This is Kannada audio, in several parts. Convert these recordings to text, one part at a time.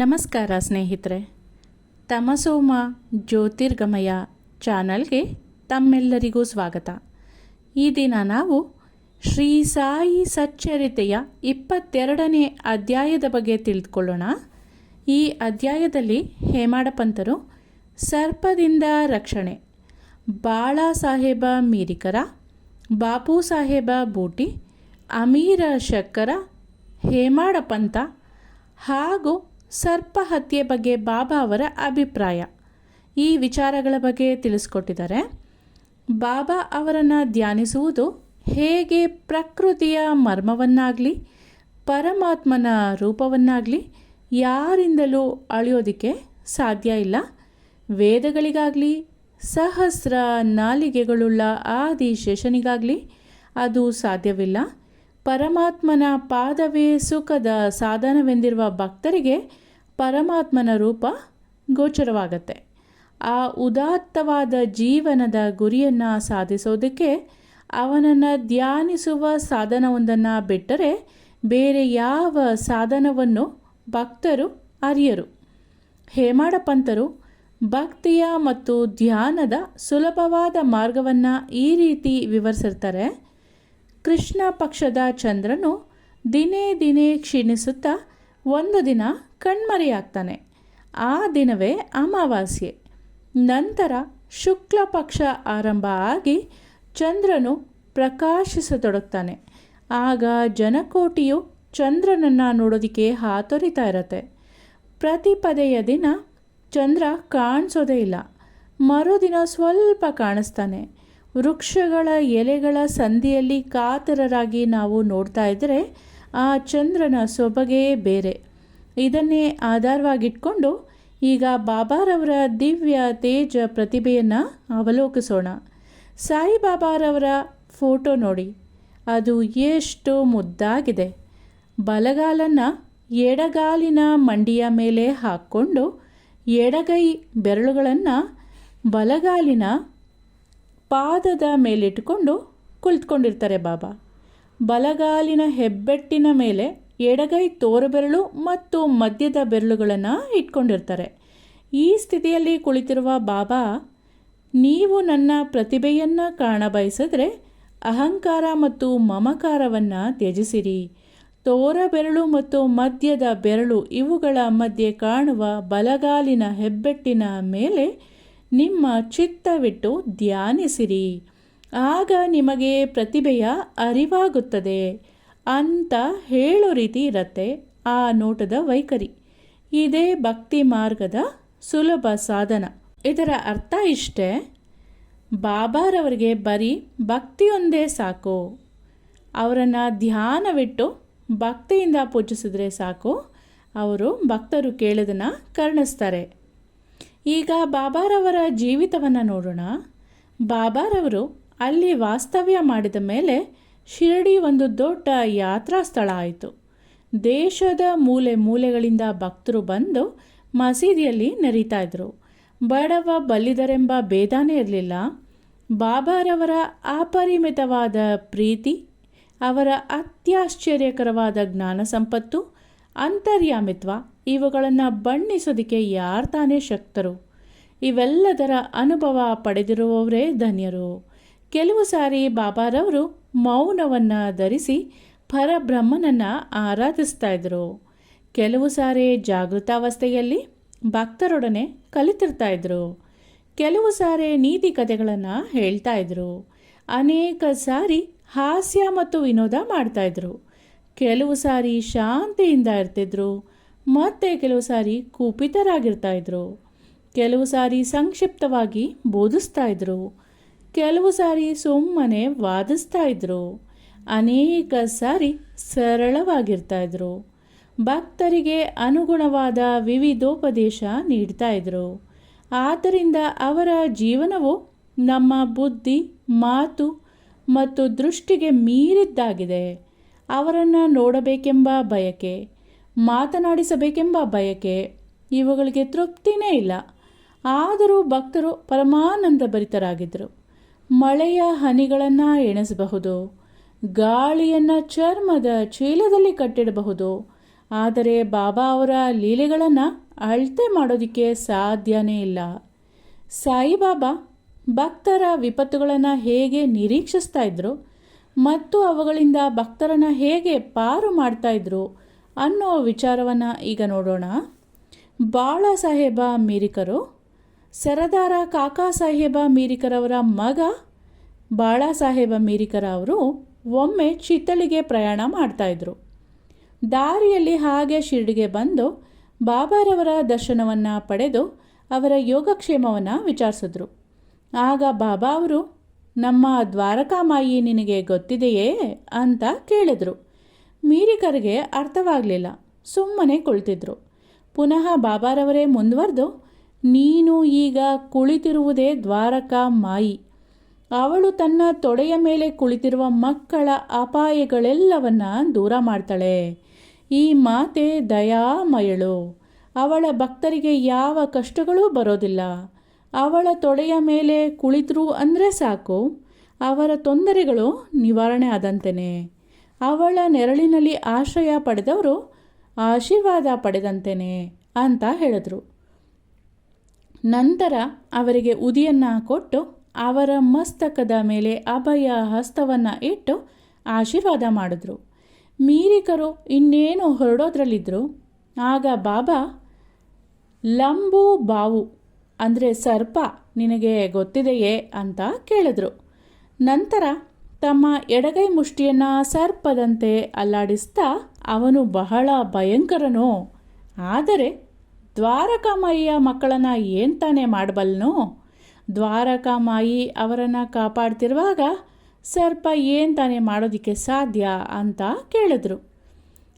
ನಮಸ್ಕಾರ ಸ್ನೇಹಿತರೆ. ತಮಸೋಮ ಜ್ಯೋತಿರ್ಗಮಯ ಚಾನಲ್ಗೆ ತಮ್ಮೆಲ್ಲರಿಗೂ ಸ್ವಾಗತ. ಈ ದಿನ ನಾವು ಶ್ರೀ ಸಾಯಿ ಸಚ್ಚರಿತೆಯ ಇಪ್ಪತ್ತೆರಡನೇ ಅಧ್ಯಾಯದ ಬಗ್ಗೆ ತಿಳಿದುಕೊಳ್ಳೋಣ ಈ ಅಧ್ಯಾಯದಲ್ಲಿ ಹೇಮಾಡ ಪಂತರು ಸರ್ಪದಿಂದ ರಕ್ಷಣೆ ಬಾಳ ಸಾಹೇಬ ಮೀರಿಕರ, ಬಾಪು ಸಾಹೇಬ ಬೂಟಿ, ಅಮೀರ ಶಕ್ಕರ, ಹೇಮಾಡ ಪಂತ ಹಾಗೂ ಸರ್ಪ ಹತ್ಯೆ ಬಗ್ಗೆ ಬಾಬಾ ಅವರ ಅಭಿಪ್ರಾಯ. ಈ ವಿಚಾರಗಳ ಬಗ್ಗೆ ತಿಳಿಸ್ಕೊಟ್ಟಿದ್ದಾರೆ. ಬಾಬಾ ಅವರನ್ನು ಧ್ಯಾನಿಸುವುದು ಹೇಗೆ ಪ್ರಕೃತಿಯ ಮರ್ಮವನ್ನಾಗಲಿ, ಪರಮಾತ್ಮನ ರೂಪವನ್ನಾಗಲಿ ಯಾರಿಂದಲೂ ಅಳೆಯೋದಕ್ಕೆ ಸಾಧ್ಯ ಇಲ್ಲ. ವೇದಗಳಿಗಾಗಲಿ, ಸಹಸ್ರ ನಾಲಿಗೆಗಳುಳ್ಳ ಆದಿ ಶೇಷನಿಗಾಗಲಿ ಅದು ಸಾಧ್ಯವಿಲ್ಲ. ಪರಮಾತ್ಮನ ಪಾದವೇ ಸುಖದ ಸಾಧನವೆಂದಿರುವ ಭಕ್ತರಿಗೆ ಪರಮಾತ್ಮನ ರೂಪ ಗೋಚರವಾಗತ್ತೆ. ಆ ಉದಾತ್ತವಾದ ಜೀವನದ ಗುರಿಯನ್ನು ಸಾಧಿಸೋದಕ್ಕೆ ಅವನನ್ನು ಧ್ಯಾನಿಸುವ ಸಾಧನವೊಂದನ್ನು ಬಿಟ್ಟರೆ ಬೇರೆ ಯಾವ ಸಾಧನವನ್ನು ಭಕ್ತರು ಅರಿಯರು. ಹೇಮಾಡ ಪಂತರು ಭಕ್ತಿಯ ಮತ್ತು ಧ್ಯಾನದ ಸುಲಭವಾದ ಮಾರ್ಗವನ್ನು ಈ ರೀತಿ ವಿವರಿಸಿರ್ತಾರೆ. ಕೃಷ್ಣ ಪಕ್ಷದ ಚಂದ್ರನು ದಿನೇ ದಿನೇ ಕ್ಷೀಣಿಸುತ್ತಾ ಒಂದು ದಿನ ಕಣ್ಮರೆಯಾಗ್ತಾನೆ. ಆ ದಿನವೇ ಅಮಾವಾಸ್ಯೆ. ನಂತರ ಶುಕ್ಲ ಪಕ್ಷ ಆರಂಭ ಆಗಿ ಚಂದ್ರನು ಪ್ರಕಾಶಿಸತೊಡಗ್ತಾನೆ. ಆಗ ಜನಕೋಟಿಯು ಚಂದ್ರನನ್ನು ನೋಡೋದಕ್ಕೆ ಹಾತೊರಿತಾ ಇರತ್ತೆ. ಪ್ರತಿಪದೆಯ ದಿನ ಚಂದ್ರ ಕಾಣಿಸೋದೇ ಇಲ್ಲ. ಮರುದಿನ ಸ್ವಲ್ಪ ಕಾಣಿಸ್ತಾನೆ. ವೃಕ್ಷಗಳ ಎಲೆಗಳ ಸಂಧಿಯಲ್ಲಿ ಕಾತರರಾಗಿ ನಾವು ನೋಡ್ತಾ ಇದ್ದರೆ ಆ ಚಂದ್ರನ ಸೊಬಗೇ ಬೇರೆ. ಇದನ್ನೇ ಆಧಾರವಾಗಿಟ್ಕೊಂಡು ಈಗ ಬಾಬಾರವರ ದಿವ್ಯ ತೇಜ ಪ್ರತಿಭೆಯನ್ನು ಅವಲೋಕಿಸೋಣ. ಸಾಯಿಬಾಬಾರವರ ಫೋಟೋ ನೋಡಿ. ಅದು ಎಷ್ಟು ಮುದ್ದಾಗಿದೆ. ಬಲಗಾಲನ್ನು ಎಡಗಾಲಿನ ಮಂಡಿಯ ಮೇಲೆ ಹಾಕ್ಕೊಂಡು ಎಡಗೈ ಬೆರಳುಗಳನ್ನು ಬಲಗಾಲಿನ ಪಾದದ ಮೇಲಿಟ್ಟುಕೊಂಡು ಕುಳಿತುಕೊಂಡಿರ್ತಾರೆ ಬಾಬಾ. ಬಲಗಾಲಿನ ಹೆಬ್ಬೆಟ್ಟಿನ ಮೇಲೆ ಎಡಗೈ ತೋರಬೆರಳು ಮತ್ತು ಮಧ್ಯದ ಬೆರಳುಗಳನ್ನು ಇಟ್ಕೊಂಡಿರ್ತಾರೆ. ಈ ಸ್ಥಿತಿಯಲ್ಲಿ ಕುಳಿತಿರುವ ಬಾಬಾ, ನೀವು ನನ್ನ ಪ್ರತಿಭೆಯನ್ನು ಕಾಣಬಯಸಿದ್ರೆ ಅಹಂಕಾರ ಮತ್ತು ಮಮಕಾರವನ್ನು ತ್ಯಜಿಸಿರಿ. ತೋರ ಬೆರಳು ಮತ್ತು ಮಧ್ಯದ ಬೆರಳು ಇವುಗಳ ಮಧ್ಯೆ ಕಾಣುವ ಬಲಗಾಲಿನ ಹೆಬ್ಬೆಟ್ಟಿನ ಮೇಲೆ ನಿಮ್ಮ ಚಿತ್ತವಿಟ್ಟು ಧ್ಯಾನಿಸಿರಿ. ಆಗ ನಿಮಗೆ ಪ್ರತಿಭೆಯ ಅರಿವಾಗುತ್ತದೆ. ಅಂತ ಹೇಳೋ ರೀತಿ ಇರತ್ತೆ ಆ ನೋಟದ ವೈಖರಿ. ಇದೇ ಭಕ್ತಿ ಮಾರ್ಗದ ಸುಲಭ ಸಾಧನ. ಇದರ ಅರ್ಥ ಇಷ್ಟೇ? ಬಾಬಾರವರಿಗೆ ಬರೀ ಭಕ್ತಿಯೊಂದೇ ಸಾಕು. ಅವರನ್ನು ಧ್ಯಾನವಿಟ್ಟು ಭಕ್ತಿಯಿಂದ ಪೂಜಿಸಿದ್ರೆ ಸಾಕು. ಅವರು ಭಕ್ತರು ಕೇಳೋದನ್ನು ಕರ್ಣಿಸ್ತಾರೆ. ಈಗ ಬಾಬಾರವರ ಜೀವಿತವನ್ನು ನೋಡೋಣ. ಬಾಬಾರವರು ಅಲ್ಲಿ ವಾಸ್ತವ್ಯ ಮಾಡಿದ ಮೇಲೆ ಶಿರಡಿ ಒಂದು ದೊಡ್ಡ ಯಾತ್ರಾ ಸ್ಥಳ ಆಯಿತು. ದೇಶದ ಮೂಲೆ ಮೂಲೆಗಳಿಂದ ಭಕ್ತರು ಬಂದು ಮಸೀದಿಯಲ್ಲಿ ನೆರೀತಾ ಇದ್ರು. ಬಡವ ಬಲ್ಲಿದರೆಂಬ ಭೇದಾನೇ ಇರಲಿಲ್ಲ. ಬಾಬಾರವರ ಅಪರಿಮಿತವಾದ ಪ್ರೀತಿ, ಅವರ ಅತ್ಯಾಶ್ಚರ್ಯಕರವಾದ ಜ್ಞಾನ ಸಂಪತ್ತು, ಅಂತರ್ಯಾಮಿತ್ವ ಇವುಗಳನ್ನು ಬಣ್ಣಿಸೋದಕ್ಕೆ ಯಾರು ತಾನೇ ಶಕ್ತರು? ಇವೆಲ್ಲದರ ಅನುಭವ ಪಡೆದಿರುವವರೇ ಧನ್ಯರು. ಕೆಲವು ಸಾರಿ ಬಾಬಾರವರು ಮೌನವನ್ನು ಧರಿಸಿ ಪರಬ್ರಹ್ಮನನ್ನು ಆರಾಧಿಸ್ತಾ ಇದ್ದರು ಕೆಲವು ಸಾರಿ ಜಾಗೃತಾವಸ್ಥೆಯಲ್ಲಿ ಭಕ್ತರೊಡನೆ ಕಲಿತಿರ್ತಾ ಇದ್ದರು ಕೆಲವು ಸಾರಿ ನೀತಿ ಕಥೆಗಳನ್ನು ಹೇಳ್ತಾ ಇದ್ದರು ಅನೇಕ ಸಾರಿ ಹಾಸ್ಯ ಮತ್ತು ವಿನೋದ ಮಾಡ್ತಾಯಿದ್ರು ಕೆಲವು ಸಾರಿ ಶಾಂತಿಯಿಂದ ಇರ್ತಿದ್ರು. ಮತ್ತೆ ಕೆಲವು ಸಾರಿ ಕುಪಿತರಾಗಿರ್ತಾ ಇದ್ರು. ಕೆಲವು ಸಾರಿ ಸಂಕ್ಷಿಪ್ತವಾಗಿ ಬೋಧಿಸ್ತಾ ಇದ್ರು. ಕೆಲವು ಸಾರಿ ಸುಮ್ಮನೆ ವಾದಿಸ್ತಾ ಇದ್ರು. ಅನೇಕ ಸಾರಿ ಸರಳವಾಗಿರ್ತಾ ಇದ್ರು. ಭಕ್ತರಿಗೆ ಅನುಗುಣವಾದ ವಿವಿಧೋಪದೇಶ ನೀಡ್ತಾ ಇದ್ರು. ಆದ್ದರಿಂದ ಅವರ ಜೀವನವು ನಮ್ಮ ಬುದ್ಧಿ, ಮಾತು ಮತ್ತು ದೃಷ್ಟಿಗೆ ಮೀರಿದ್ದಾಗಿದೆ. ಅವರನ್ನು ನೋಡಬೇಕೆಂಬ ಬಯಕೆ, ಮಾತನಾಡಿಸಬೇಕೆಂಬ ಬಯಕೆ ಇವುಗಳಿಗೆ ತೃಪ್ತಿನೇ ಇಲ್ಲ. ಆದರೂ ಭಕ್ತರು ಪರಮಾನಂದ ಭರಿತರಾಗಿದ್ದರು. ಮಳೆಯ ಹನಿಗಳನ್ನು ಎಣಿಸಬಹುದು. ಗಾಳಿಯನ್ನು ಚರ್ಮದ ಚೀಲದಲ್ಲಿ ಕಟ್ಟಿಡಬಹುದು. ಆದರೆ ಬಾಬಾ ಅವರ ಲೀಲೆಗಳನ್ನು ಅಳತೆ ಮಾಡೋದಕ್ಕೆ ಸಾಧ್ಯನೇ ಇಲ್ಲ. ಸಾಯಿಬಾಬಾ ಭಕ್ತರ ವಿಪತ್ತುಗಳನ್ನು ಹೇಗೆ ನಿರೀಕ್ಷಿಸ್ತಾ ಇದ್ರು, ಮತ್ತು ಅವುಗಳಿಂದ ಭಕ್ತರನ್ನು ಹೇಗೆ ಪಾರು ಮಾಡ್ತಾ ಇದ್ರು ಅನ್ನೋ ವಿಚಾರವನ್ನು ಈಗ ನೋಡೋಣ. ಬಾಳ ಸಾಹೇಬ ಮೀರಿಕರು ಸರದಾರ ಕಾಕಾ ಸಾಹೇಬ ಮೀರಿಕರವರ ಮಗ ಬಾಳ ಸಾಹೇಬ ಮೀರಿಕರ ಅವರು ಒಮ್ಮೆ ಚಿತ್ತಳಿಗೆ ಪ್ರಯಾಣ ಮಾಡ್ತಾಯಿದ್ರು ದಾರಿಯಲ್ಲಿ ಹಾಗೆ ಶಿರ್ಡಿಗೆ ಬಂದು ಬಾಬಾರವರ ದರ್ಶನವನ್ನು ಪಡೆದು ಅವರ ಯೋಗಕ್ಷೇಮವನ್ನು ವಿಚಾರಿಸಿದ್ರು. ಆಗ ಬಾಬಾ ಅವರು, ನಮ್ಮ ದ್ವಾರಕಾಮಾಯಿ ನಿನಗೆ ಗೊತ್ತಿದೆಯೇ? ಅಂತ ಕೇಳಿದರು. ಮೀರಿಕರಿಗೆ ಅರ್ಥವಾಗಲಿಲ್ಲ. ಸುಮ್ಮನೆ ಕುಳಿತಿದ್ರು. ಪುನಃ ಬಾಬಾರವರೇ ಮುಂದುವರೆದು ನೀನು ಈಗ ಕುಳಿತಿರುವುದೇ ದ್ವಾರಕಾ ಮಾಯಿ. ಅವಳು ತನ್ನ ತೊಡೆಯ ಮೇಲೆ ಕುಳಿತಿರುವ ಮಕ್ಕಳ ಅಪಾಯಗಳೆಲ್ಲವನ್ನ ದೂರ ಮಾಡ್ತಾಳೆ. ಈ ಮಾತೆ ದಯಾಮಯಳು. ಅವಳ ಭಕ್ತರಿಗೆ ಯಾವ ಕಷ್ಟಗಳೂ ಬರೋದಿಲ್ಲ. ಅವಳ ತೊಡೆಯ ಮೇಲೆ ಕುಳಿತರು ಅಂದರೆ ಸಾಕು. ಅವರ ತೊಂದರೆಗಳು ನಿವಾರಣೆ ಆದಂತೆಯೇ ಅವಳ ನೆರಳಿನಲ್ಲಿ ಆಶ್ರಯ ಪಡೆದವರು ಆಶೀರ್ವಾದ ಪಡೆದಂತೆಯೇ ಅಂತ ಹೇಳಿದ್ರು. ನಂತರ ಅವರಿಗೆ ಉದಿಯನ್ನು ಕೊಟ್ಟು ಅವರ ಮಸ್ತಕದ ಮೇಲೆ ಅಭಯ ಹಸ್ತವನ್ನು ಇಟ್ಟು ಆಶೀರ್ವಾದ ಮಾಡಿದ್ರು. ಮೀರಿಕರು ಇನ್ನೇನು ಹೊರಡೋದ್ರಲ್ಲಿದ್ದರು ಆಗ ಬಾಬಾ, ಲಂಬು ಬಾವು, ಅಂದರೆ ಸರ್ಪ ನಿನಗೆ ಗೊತ್ತಿದೆಯೇ ಅಂತ ಕೇಳಿದ್ರು. ನಂತರ ತಮ್ಮ ಎಡಗೈ ಮುಷ್ಟಿಯನ್ನು ಸರ್ಪದಂತೆ ಅಲ್ಲಾಡಿಸ್ತಾ ಅವನು ಬಹಳ ಭಯಂಕರನೋ, ಆದರೆ ದ್ವಾರಕಾಮಾಯಿಯ ಮಕ್ಕಳನ್ನು ಏನು ತಾನೇ ಮಾಡಬಲ್ನು? ದ್ವಾರಕಾಮಾಯಿ ಅವರನ್ನು ಕಾಪಾಡ್ತಿರುವಾಗ ಸರ್ಪ ಏನು ತಾನೇ ಮಾಡೋದಕ್ಕೆ ಸಾಧ್ಯ ಅಂತ ಕೇಳಿದ್ರು.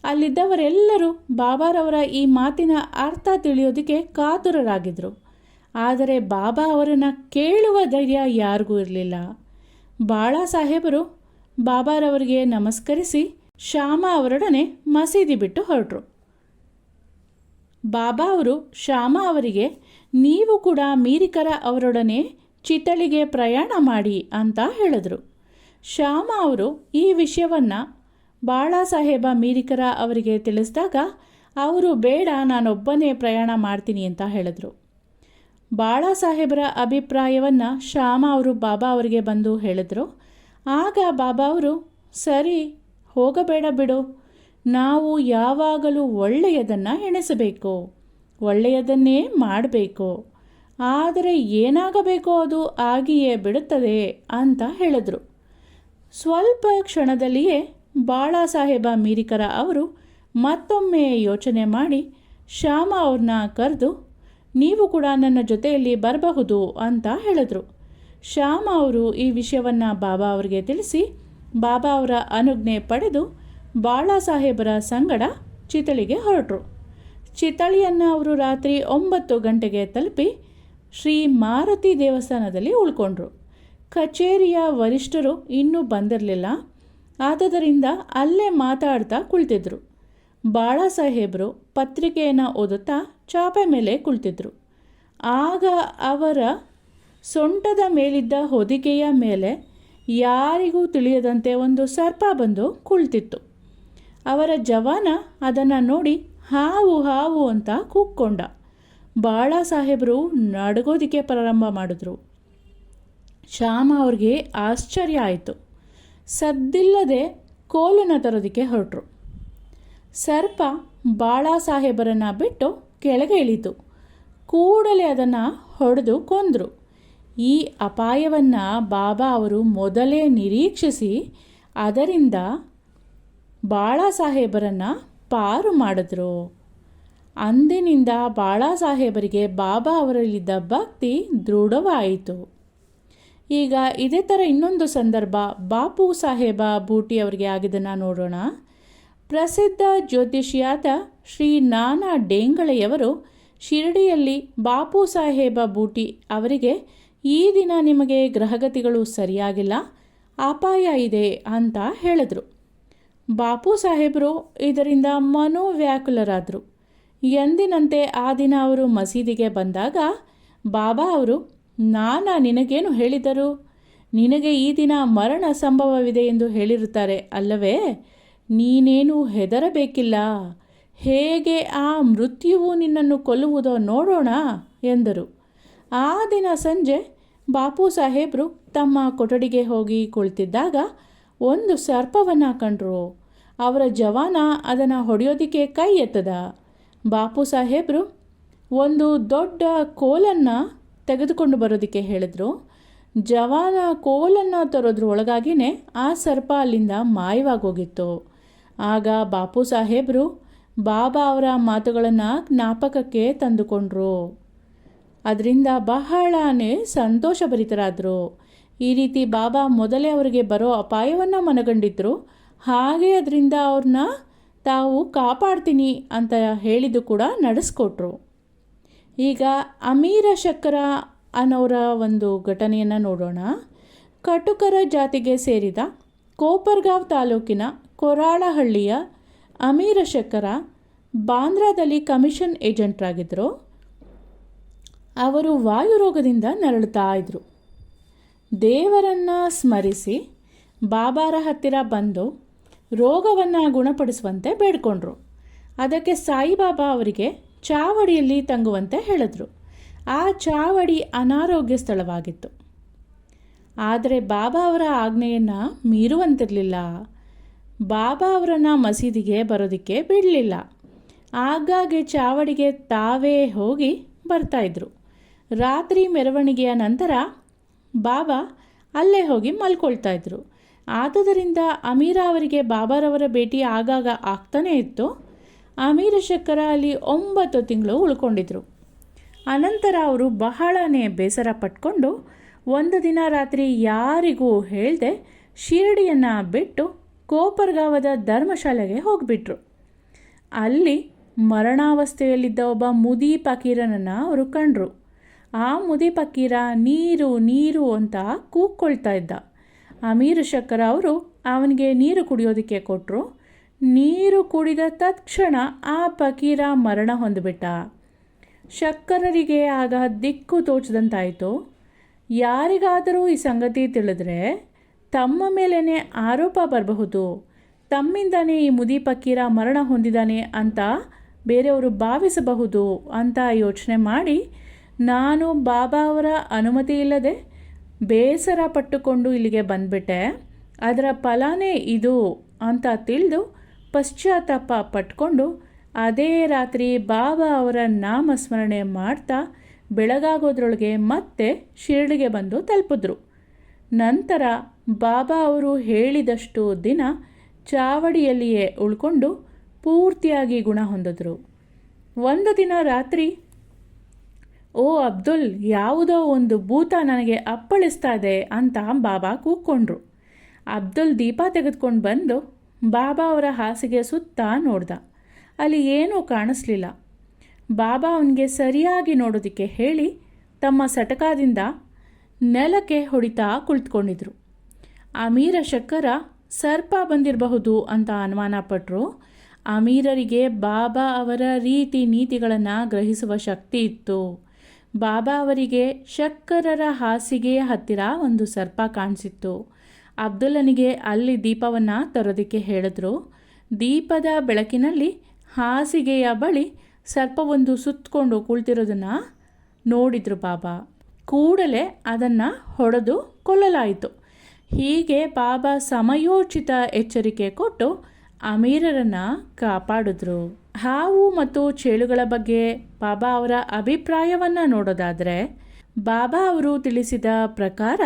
ಅಲ್ಲಿದ್ದವರೆಲ್ಲರೂ ಬಾಬಾರವರ ಈ ಮಾತಿನ ಅರ್ಥ ತಿಳಿಯೋದಕ್ಕೆ ಕಾತುರರಾಗಿದ್ದರು ಆದರೆ ಬಾಬಾ ಅವರನ್ನು ಕೇಳುವ ಧೈರ್ಯ ಯಾರಿಗೂ ಇರಲಿಲ್ಲ. ಬಾಳ ಸಾಹೇಬರು ಬಾಬಾರವರಿಗೆ ನಮಸ್ಕರಿಸಿ ಶ್ಯಾಮ ಅವರೊಡನೆ ಮಸೀದಿ ಬಿಟ್ಟು ಹೊರಟರು. ಬಾಬಾ ಅವರು ಶ್ಯಾಮ ಅವರಿಗೆ, ನೀವು ಕೂಡ ಮೀರಿಕರ ಅವರೊಡನೆ ಚಿತ್ತಳಿಗೆ ಪ್ರಯಾಣ ಮಾಡಿ ಅಂತ ಹೇಳಿದರು. ಶ್ಯಾಮ ಅವರು ಈ ವಿಷಯವನ್ನು ಬಾಳಾ ಸಾಹೇಬ ಮೀರಿಕರ ಅವರಿಗೆ ತಿಳಿಸಿದಾಗ, ಅವರು ಬೇಡ, ನಾನೊಬ್ಬನೇ ಪ್ರಯಾಣ ಮಾಡ್ತೀನಿ ಅಂತ ಹೇಳಿದರು. ಬಾಳಾ ಸಾಹೇಬರ ಅಭಿಪ್ರಾಯವನ್ನು ಶ್ಯಾಮ ಅವರು ಬಾಬಾ ಅವರಿಗೆ ಬಂದು ಹೇಳಿದರು. ಆಗ ಬಾಬಾ ಅವರು, ಸರಿ, ಹೋಗಬೇಡ ಬಿಡು ನಾವು ಯಾವಾಗಲೂ ಒಳ್ಳೆಯದನ್ನು ಎಣಿಸಬೇಕು, ಒಳ್ಳೆಯದನ್ನೇ ಮಾಡಬೇಕು. ಆದರೆ ಏನಾಗಬೇಕೋ ಅದು ಆಗಿಯೇ ಬಿಡುತ್ತದೆ ಅಂತ ಹೇಳಿದರು. ಸ್ವಲ್ಪ ಕ್ಷಣದಲ್ಲಿಯೇ ಬಾಳಾ ಸಾಹೇಬ ಮೀರಿಕರ ಅವರು ಮತ್ತೊಮ್ಮೆ ಯೋಚನೆ ಮಾಡಿ, ಶ್ಯಾಮ ಅವ್ರನ್ನ ಕರೆದು, ನೀವು ಕೂಡ ನನ್ನ ಜೊತೆಯಲ್ಲಿ ಬರಬಹುದು ಅಂತ ಹೇಳಿದ್ರು. ಶ್ಯಾಮ ಅವರು ಈ ವಿಷಯವನ್ನು ಬಾಬಾ ಅವರಿಗೆ ತಿಳಿಸಿ, ಬಾಬಾ ಅವರ ಅನುಜ್ಞೆ ಪಡೆದು ಬಾಳಾ ಸಾಹೇಬರ ಸಂಗಡ ಚಿತಳಿಗೆ ಹೊರಟರು. ಚಿತಳಿಯನ್ನು ಅವರು ರಾತ್ರಿ ಒಂಬತ್ತು ಗಂಟೆಗೆ ತಲುಪಿ ಶ್ರೀ ಮಾರುತಿ ದೇವಸ್ಥಾನದಲ್ಲಿ ಉಳ್ಕೊಂಡ್ರು. ಕಚೇರಿಯ ವರಿಷ್ಠರು ಇನ್ನೂ ಬಂದಿರಲಿಲ್ಲ. ಆದ್ದರಿಂದ ಅಲ್ಲೇ ಮಾತಾಡ್ತಾ ಕುಳಿತಿದ್ರು. ಬಾಳಾ ಸಾಹೇಬರು ಪತ್ರಿಕೆಯನ್ನು ಓದುತ್ತಾ ಚಾಪೆ ಮೇಲೆ ಕುಳಿತಿದ್ರು. ಆಗ ಅವರ ಸೊಂಟದ ಮೇಲಿದ್ದ ಹೊದಿಕೆಯ ಮೇಲೆ ಯಾರಿಗೂ ತಿಳಿಯದಂತೆ ಒಂದು ಸರ್ಪ ಬಂದು ಕುಳಿತಿತ್ತು. ಅವರ ಜವಾನ ಅದನ್ನು ನೋಡಿ ಹಾವು ಹಾವು ಅಂತ ಕೂಕ್ಕೊಂಡ. ಬಾಳಾ ಸಾಹೇಬರು ನಡಗೋದಿಕ್ಕೆ ಪ್ರಾರಂಭ ಮಾಡಿದ್ರು. ಶ್ಯಾಮ ಅವ್ರಿಗೆ ಆಶ್ಚರ್ಯ ಆಯಿತು. ಸದ್ದಿಲ್ಲದೆ ಕೋಲನ್ನು ತರೋದಕ್ಕೆ ಹೊರಟರು. ಸರ್ಪ ಬಾಳಾ ಸಾಹೇಬರನ್ನು ಬಿಟ್ಟು ಕೆಳಗೆ ಇಳಿತು. ಕೂಡಲೇ ಅದನ್ನು ಹೊಡೆದು ಕೊಂದರು. ಈ ಅಪಾಯವನ್ನು ಬಾಬಾ ಅವರು ಮೊದಲೇ ನಿರೀಕ್ಷಿಸಿ ಅದರಿಂದ ಬಾಳಾ ಸಾಹೇಬರನ್ನು ಪಾರು ಮಾಡಿದ್ರು. ಅಂದಿನಿಂದ ಬಾಳಾ ಸಾಹೇಬರಿಗೆ ಬಾಬಾ ಅವರಲ್ಲಿದ್ದ ಭಕ್ತಿ ದೃಢವಾಯಿತು. ಈಗ ಇದೇ ಥರ ಇನ್ನೊಂದು ಸಂದರ್ಭ ಬಾಪು ಸಾಹೇಬ ಬೂಟಿ ಅವರಿಗೆ ಆಗಿದ್ದನ್ನು ನೋಡೋಣ. ಪ್ರಸಿದ್ಧ ಜ್ಯೋತಿಷಿಯಾದ ಶ್ರೀ ನಾನಾ ಡೇಂಗಳೆಯವರು ಶಿರಡಿಯಲ್ಲಿ ಬಾಪು ಸಾಹೇಬ ಬೂಟಿ ಅವರಿಗೆ ಈ ದಿನ ನಿಮಗೆ ಗ್ರಹಗತಿಗಳು ಸರಿಯಾಗಿಲ್ಲ, ಅಪಾಯ ಇದೆ ಅಂತ ಹೇಳಿದ್ರು. ಬಾಪು ಸಾಹೇಬರು ಇದರಿಂದ ಮನೋವ್ಯಾಕುಲರಾದರು. ಎಂದಿನಂತೆ ಆ ದಿನ ಅವರು ಮಸೀದಿಗೆ ಬಂದಾಗ, ಬಾಬಾ ಅವರು, ನಾನ ನಿನಗೇನು ಹೇಳಿದರು? ನಿನಗೆ ಈ ದಿನ ಮರಣ ಸಂಭವವಿದೆ ಎಂದು ಹೇಳಿರುತ್ತಾರೆ ಅಲ್ಲವೇ? ನೀನೇನು ಹೆದರಬೇಕಿಲ್ಲ. ಹೇಗೆ ಆ ಮೃತ್ಯುವು ನಿನ್ನನ್ನು ಕೊಲ್ಲುವುದೋ ನೋಡೋಣ ಎಂದರು. ಆ ದಿನ ಸಂಜೆ ಬಾಪು ಸಾಹೇಬರು ತಮ್ಮ ಕೊಠಡಿಗೆ ಹೋಗಿ ಕುಳಿತಿದ್ದಾಗ ಒಂದು ಸರ್ಪವನ್ನು ಕಂಡ್ರು. ಅವರ ಜವಾನ ಅದನ್ನು ಹೊಡೆಯೋದಕ್ಕೆ ಕೈ ಎತ್ತದ. ಬಾಪು ಸಾಹೇಬರು ಒಂದು ದೊಡ್ಡ ಕೋಲನ್ನು ತೆಗೆದುಕೊಂಡು ಬರೋದಕ್ಕೆ ಹೇಳಿದ್ರು. ಜವಾನ ಕೋಲನ್ನು ತರೋದ್ರ ಒಳಗಾಗಿನೇ ಆ ಸರ್ಪ ಅಲ್ಲಿಂದ ಮಾಯವಾಗೋಗಿತ್ತು. ಆಗ ಬಾಪು ಸಾಹೇಬರು ಬಾಬಾ ಅವರ ಮಾತುಗಳನ್ನು ಜ್ಞಾಪಕಕ್ಕೆ ತಂದುಕೊಂಡ್ರು. ಅದರಿಂದ ಬಹಳನೇ ಸಂತೋಷಭರಿತರಾದರು. ಈ ರೀತಿ ಬಾಬಾ ಮೊದಲೇ ಅವರಿಗೆ ಬರೋ ಅಪಾಯವನ್ನು ಮನಗಂಡಿದ್ರು. ಹಾಗೆ ಅದರಿಂದ ಅವ್ರನ್ನ ತಾವು ಕಾಪಾಡ್ತೀನಿ ಅಂತ ಹೇಳಿದ್ದು ಕೂಡ ನಡೆಸ್ಕೊಟ್ರು. ಈಗ ಅಮೀರ ಶಕ್ಕರ ಅನ್ನೋರ ಒಂದು ಘಟನೆಯನ್ನು ನೋಡೋಣ. ಕಟುಕರ ಜಾತಿಗೆ ಸೇರಿದ ಕೋಪರ್ಗಾವ್ ತಾಲೂಕಿನ ಕೊರಾಳಹಳ್ಳಿಯ ಅಮೀರ ಶಕ್ಕರ ಬಾಂದ್ರಾದಲ್ಲಿ ಕಮಿಷನ್ ಏಜೆಂಟ್ರಾಗಿದ್ದರು ಅವರು ವಾಯುರೋಗದಿಂದ ನರಳುತ್ತಾ ಇದ್ದರು ದೇವರನ್ನು ಸ್ಮರಿಸಿ ಬಾಬಾರ ಹತ್ತಿರ ಬಂದು ರೋಗವನ್ನು ಗುಣಪಡಿಸುವಂತೆ ಬೇಡ್ಕೊಂಡ್ರು. ಅದಕ್ಕೆ ಸಾಯಿಬಾಬಾ ಅವರಿಗೆ ಚಾವಡಿಯಲ್ಲಿ ತಂಗುವಂತೆ ಹೇಳಿದ್ರು. ಆ ಚಾವಡಿ ಅನಾರೋಗ್ಯ ಸ್ಥಳವಾಗಿತ್ತು. ಆದರೆ ಬಾಬಾ ಅವರ ಆಜ್ಞೆಯನ್ನು ಮೀರುವಂತಿರಲಿಲ್ಲ. ಬಾಬಾ ಅವರನ್ನು ಮಸೀದಿಗೆ ಬರೋದಕ್ಕೆ ಬಿಡಲಿಲ್ಲ. ಆಗಾಗ್ಗೆ ಚಾವಡಿಗೆ ತಾವೇ ಹೋಗಿ ಬರ್ತಾಯಿದ್ರು ರಾತ್ರಿ ಮೆರವಣಿಗೆಯ ನಂತರ ಬಾಬಾ ಅಲ್ಲೇ ಹೋಗಿ ಮಲ್ಕೊಳ್ತಾ ಇದ್ರು. ಆದುದರಿಂದ ಅಮೀರ ಅವರಿಗೆ ಬಾಬಾರವರ ಭೇಟಿ ಆಗಾಗ ಆಗ್ತಾನೇ ಇತ್ತು. ಅಮೀರ ಶಕ್ಕರ ಅಲ್ಲಿ ಒಂಬತ್ತು ತಿಂಗಳು ಉಳ್ಕೊಂಡಿದ್ರು. ಅನಂತರ ಅವರು ಬಹಳನೇ ಬೇಸರ ಪಟ್ಕೊಂಡು ಒಂದು ದಿನ ರಾತ್ರಿ ಯಾರಿಗೂ ಹೇಳದೆ ಶಿರಡಿಯನ್ನು ಬಿಟ್ಟು ಕೋಪರ್ಗಾವದ ಧರ್ಮಶಾಲೆಗೆ ಹೋಗಿಬಿಟ್ರು. ಅಲ್ಲಿ ಮರಣಾವಸ್ಥೆಯಲ್ಲಿದ್ದ ಒಬ್ಬ ಮುದಿ ಪಕೀರನನ್ನು ಅವರು ಕಂಡ್ರು. ಆ ಮುದಿ ಪಕ್ಕೀರ ನೀರು ನೀರು ಅಂತ ಕೂಗ್ಕೊಳ್ತಾ ಇದ್ದ. ಅಮೀರ್ ಶಕ್ಕರ ಅವರು ಅವನಿಗೆ ನೀರು ಕುಡಿಯೋದಕ್ಕೆ ಕೊಟ್ಟರು ನೀರು ಕುಡಿದ ತಕ್ಷಣ ಆ ಪಕೀರ ಮರಣ ಹೊಂದಿಬಿಟ್ಟ. ಶಕ್ಕರರಿಗೆ ಆಗ ದಿಕ್ಕು ತೋಚದಂತಾಯಿತು. ಯಾರಿಗಾದರೂ ಈ ಸಂಗತಿ ತಿಳಿದ್ರೆ ತಮ್ಮ ಮೇಲೇ ಆರೋಪ ಬರಬಹುದು. ತಮ್ಮಿಂದನೇ ಈ ಮುದಿ ಪಕ್ಕೀರ ಮರಣ ಹೊಂದಿದ್ದಾನೆ ಅಂತ ಬೇರೆಯವರು ಭಾವಿಸಬಹುದು ಅಂತ ಯೋಚನೆ ಮಾಡಿ ನಾನು ಬಾಬಾ ಅವರ ಅನುಮತಿ ಇಲ್ಲದೆ ಬೇಸರ ಪಟ್ಟುಕೊಂಡು ಇಲ್ಲಿಗೆ ಬಂದ್ಬಿಟ್ಟೆ. ಅದರ ಫಲನೇ ಇದು ಅಂತ ತಿಳಿದು ಪಶ್ಚಾತ್ತಾಪ ಪಟ್ಕೊಂಡು ಅದೇ ರಾತ್ರಿ ಬಾಬಾ ಅವರ ನಾಮಸ್ಮರಣೆ ಮಾಡ್ತಾ ಬೆಳಗಾಗೋದ್ರೊಳಗೆ ಮತ್ತೆ ಶಿರಡಿಗೆ ಬಂದು ತಲುಪಿದ್ರು. ನಂತರ ಬಾಬಾ ಅವರು ಹೇಳಿದಷ್ಟು ದಿನ ಚಾವಡಿಯಲ್ಲಿಯೇ ಉಳ್ಕೊಂಡು ಪೂರ್ತಿಯಾಗಿ ಗುಣ ಹೊಂದಿದ್ರು. ಒಂದು ದಿನ ರಾತ್ರಿ ಓ ಅಬ್ದುಲ್, ಯಾವುದೋ ಒಂದು ಭೂತ ನನಗೆ ಅಪ್ಪಳಿಸ್ತಾ ಇದೆ ಅಂತ ಬಾಬಾ ಕೂಕ್ಕೊಂಡ್ರು ಅಬ್ದುಲ್ ದೀಪ ತೆಗೆದುಕೊಂಡು ಬಂದು ಬಾಬಾ ಅವರ ಹಾಸಿಗೆ ಸುತ್ತ ನೋಡ್ದ. ಅಲ್ಲಿ ಏನೂ ಕಾಣಿಸ್ಲಿಲ್ಲ. ಬಾಬಾ ಅವನಿಗೆ ಸರಿಯಾಗಿ ನೋಡೋದಕ್ಕೆ ಹೇಳಿ ತಮ್ಮ ಸಟಕಾದಿಂದ ನೆಲಕ್ಕೆ ಹೊಡಿತಾ ಕುಳಿತುಕೊಂಡಿದ್ರು. ಅಮೀರ ಶಕ್ಕರ ಸರ್ಪ ಬಂದಿರಬಹುದು ಅಂತ ಅನುಮಾನ ಪಟ್ಟರು ಅಮೀರರಿಗೆ ಬಾಬಾ ಅವರ ರೀತಿ ನೀತಿಗಳನ್ನು ಗ್ರಹಿಸುವ ಶಕ್ತಿ ಇತ್ತು. ಬಾಬಾ ಅವರಿಗೆ ಶಕ್ಕರರ ಹಾಸಿಗೆಯ ಹತ್ತಿರ ಒಂದು ಸರ್ಪ ಕಾಣಿಸಿತ್ತು. ಅಬ್ದುಲ್ಲನಿಗೆ ಅಲ್ಲಿ ದೀಪವನ್ನು ತರೋದಕ್ಕೆ ಹೇಳಿದ್ರು. ದೀಪದ ಬೆಳಕಿನಲ್ಲಿ ಹಾಸಿಗೆಯ ಬಳಿ ಸರ್ಪವೊಂದು ಸುತ್ತಕೊಂಡು ಕುಳಿತಿರೋದನ್ನು ನೋಡಿದ್ರು ಬಾಬಾ. ಕೂಡಲೇ ಅದನ್ನು ಹೊಡೆದು ಕೊಲ್ಲಲಾಯಿತು. ಹೀಗೆ ಬಾಬಾ ಸಮಯೋಚಿತ ಎಚ್ಚರಿಕೆ ಕೊಟ್ಟು ಅಮೀರರನ್ನು ಕಾಪಾಡಿದ್ರು. ಹಾವು ಮತ್ತು ಚೇಳುಗಳ ಬಗ್ಗೆ ಬಾಬಾ ಅವರ ಅಭಿಪ್ರಾಯವನ್ನು ನೋಡೋದಾದರೆ, ಬಾಬಾ ಅವರು ತಿಳಿಸಿದ ಪ್ರಕಾರ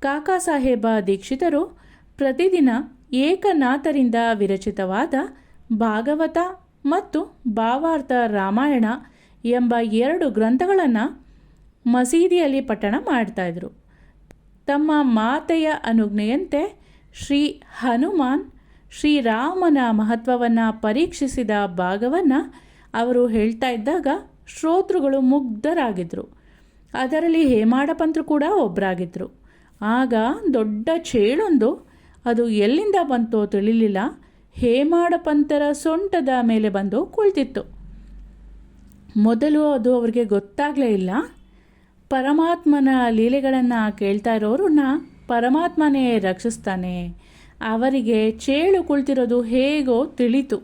ಕಾಕಾ ಸಾಹೇಬ ದೀಕ್ಷಿತರು ಪ್ರತಿದಿನ ಏಕನಾಥರಿಂದ ವಿರಚಿತವಾದ ಭಾಗವತ ಮತ್ತು ಭಾವಾರ್ಥ ರಾಮಾಯಣ ಎಂಬ ಎರಡು ಗ್ರಂಥಗಳನ್ನು ಮಸೀದಿಯಲ್ಲಿ ಪಠಣ ಮಾಡ್ತಾಯಿದ್ರು ತಮ್ಮ ಮಾತೆಯ ಅನುಜ್ಞೆಯಂತೆ ಶ್ರೀ ಹನುಮಾನ್ ಶ್ರೀರಾಮನ ಮಹತ್ವವನ್ನು ಪರೀಕ್ಷಿಸಿದ ಭಾಗವನ್ನು ಅವರು ಹೇಳ್ತಾ ಇದ್ದಾಗ ಶ್ರೋತೃಗಳು ಮುಗ್ಧರಾಗಿದ್ದರು ಅದರಲ್ಲಿ ಹೇಮಾಡಪಂತರು ಕೂಡ ಒಬ್ಬರಾಗಿದ್ದರು ಆಗ ದೊಡ್ಡ ಚೇಳೊಂದು, ಅದು ಎಲ್ಲಿಂದ ಬಂತೋ ತಿಳಿಲಿಲ್ಲ. ಹೇಮಾಡಪಂತರ ಸೊಂಟದ ಮೇಲೆ ಬಂದು ಕುಳಿತಿತ್ತು. ಮೊದಲು ಅದು ಅವರಿಗೆ ಗೊತ್ತಾಗಲೇ ಇಲ್ಲ. ಪರಮಾತ್ಮನ ಲೀಲೆಗಳನ್ನು ಕೇಳ್ತಾ ಇರೋರನ್ನ ಪರಮಾತ್ಮನೇ ರಕ್ಷಿಸ್ತಾನೆ. ಅವರಿಗೆ ಚೇಳು ಕುಳಿತಿರೋದು ಹೇಗೋ ತಿಳಿತು.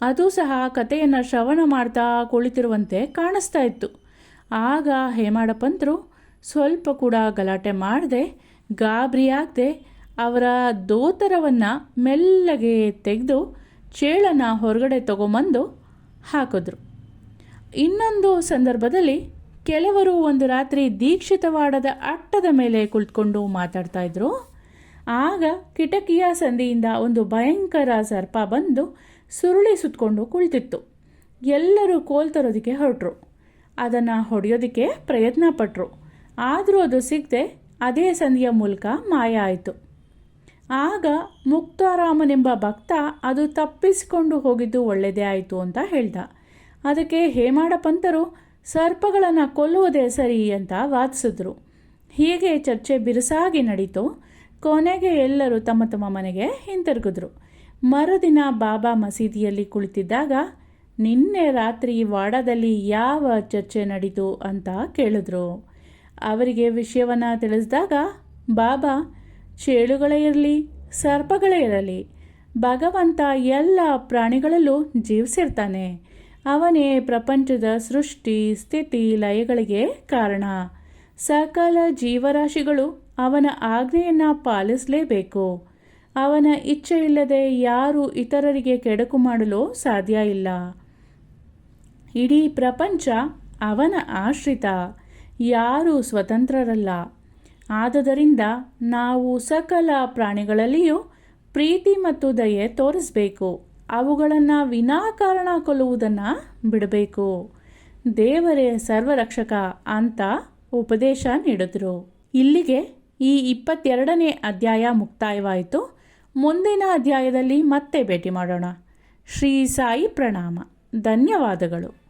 ಅದು ಸಹ ಕಥೆಯನ್ನು ಶ್ರವಣ ಮಾಡ್ತಾ ಕುಳಿತಿರುವಂತೆ ಕಾಣಿಸ್ತಾ ಇತ್ತು. ಆಗ ಹೇಮಾಡಪಂತರು ಸ್ವಲ್ಪ ಕೂಡ ಗಲಾಟೆ ಮಾಡದೆ ಗಾಬರಿಯಾಗದೆ ಅವರ ದೋತರವನ್ನು ಮೆಲ್ಲಗೆ ತೆಗೆದು ಚೇಳನ ಹೊರಗಡೆ ತಗೊಂಬಂದು ಹಾಕಿದ್ರು. ಇನ್ನೊಂದು ಸಂದರ್ಭದಲ್ಲಿ ಕೆಲವರು ಒಂದು ರಾತ್ರಿ ದೀಕ್ಷಿತವಾಡದ ಅಟ್ಟದ ಮೇಲೆ ಕುಳಿತುಕೊಂಡು ಮಾತಾಡ್ತಾ ಇದ್ರು. ಆಗ ಕಿಟಕಿಯ ಸಂದಿಯಿಂದ ಒಂದು ಭಯಂಕರ ಸರ್ಪ ಬಂದು ಸುರುಳಿ ಸುತ್ತಕೊಂಡು ಕುಳಿತಿತ್ತು. ಎಲ್ಲರೂ ಕೋಲ್ ತರೋದಕ್ಕೆ ಹೊರಟರು. ಅದನ್ನು ಹೊಡೆಯೋದಕ್ಕೆ ಪ್ರಯತ್ನ ಪಟ್ಟರು ಆದರೂ ಅದು ಸಿಗದೆ ಅದೇ ಸಂಧಿಯ ಮೂಲಕ ಮಾಯ ಆಯಿತು ಆಗ ಮುಕ್ತಾರಾಮನೆಂಬ ಭಕ್ತ ಅದು ತಪ್ಪಿಸಿಕೊಂಡು ಹೋಗಿದ್ದು ಒಳ್ಳೆಯದೇ ಆಯಿತು ಅಂತ ಹೇಳ್ದ. ಅದಕ್ಕೆ ಹೇಮಾಡ ಪಂತರು, ಸರ್ಪಗಳನ್ನು ಕೊಲ್ಲುವುದೇ ಸರಿ ಅಂತ ವಾದಿಸಿದ್ರು. ಹೀಗೆ ಚರ್ಚೆ ಬಿರುಸಾಗಿ ನಡೀತು. ಕೊನೆಗೆ ಎಲ್ಲರೂ ತಮ್ಮ ತಮ್ಮ ಮನೆಗೆ ಹಿಂತಿರುಗಿದ್ರು. ಮರುದಿನ ಬಾಬಾ ಮಸೀದಿಯಲ್ಲಿ ಕುಳಿತಿದ್ದಾಗ, ನಿನ್ನೆ ರಾತ್ರಿ ವಾಡದಲ್ಲಿ ಯಾವ ಚರ್ಚೆ ನಡೀತು? ಅಂತ ಕೇಳಿದ್ರು. ಅವರಿಗೆ ವಿಷಯವನ್ನು ತಿಳಿಸಿದಾಗ, ಬಾಬಾ, ಚೇಳುಗಳೇ ಇರಲಿ, ಸರ್ಪಗಳೇ ಇರಲಿ, ಭಗವಂತ ಎಲ್ಲ ಪ್ರಾಣಿಗಳಲ್ಲೂ ಜೀವಿಸಿರ್ತಾನೆ. ಅವನೇ ಪ್ರಪಂಚದ ಸೃಷ್ಟಿ, ಸ್ಥಿತಿ, ಲಯಗಳಿಗೆ ಕಾರಣ. ಸಕಲ ಜೀವರಾಶಿಗಳು ಅವನ ಆಜ್ಞೆಯನ್ನು ಪಾಲಿಸಲೇಬೇಕು. ಅವನ ಇಚ್ಛೆ ಇಲ್ಲದೆ ಯಾರು ಇತರರಿಗೆ ಕೆಡಕು ಮಾಡಲು ಸಾಧ್ಯ ಇಲ್ಲ. ಇಡೀ ಪ್ರಪಂಚ ಅವನ ಆಶ್ರಿತ. ಯಾರೂ ಸ್ವತಂತ್ರರಲ್ಲ. ಆದುದರಿಂದ ನಾವು ಸಕಲ ಪ್ರಾಣಿಗಳಲ್ಲಿಯೂ ಪ್ರೀತಿ ಮತ್ತು ದಯೆ ತೋರಿಸಬೇಕು. ಅವುಗಳನ್ನು ವಿನಾಕಾರಣ ಕೊಲ್ಲುವುದನ್ನು ಬಿಡಬೇಕು. ದೇವರೇ ಸರ್ವರಕ್ಷಕ ಅಂತ ಉಪದೇಶ ನೀಡಿದ್ರು. ಇಲ್ಲಿಗೆ ಈ ಇಪ್ಪತ್ತೆರಡನೇ ಅಧ್ಯಾಯ ಮುಕ್ತಾಯವಾಯಿತು. ಮುಂದಿನ ಅಧ್ಯಾಯದಲ್ಲಿ ಮತ್ತೆ ಭೇಟಿ ಮಾಡೋಣ. ಶ್ರೀ ಸಾಯಿ ಪ್ರಣಾಮ. ಧನ್ಯವಾದಗಳು.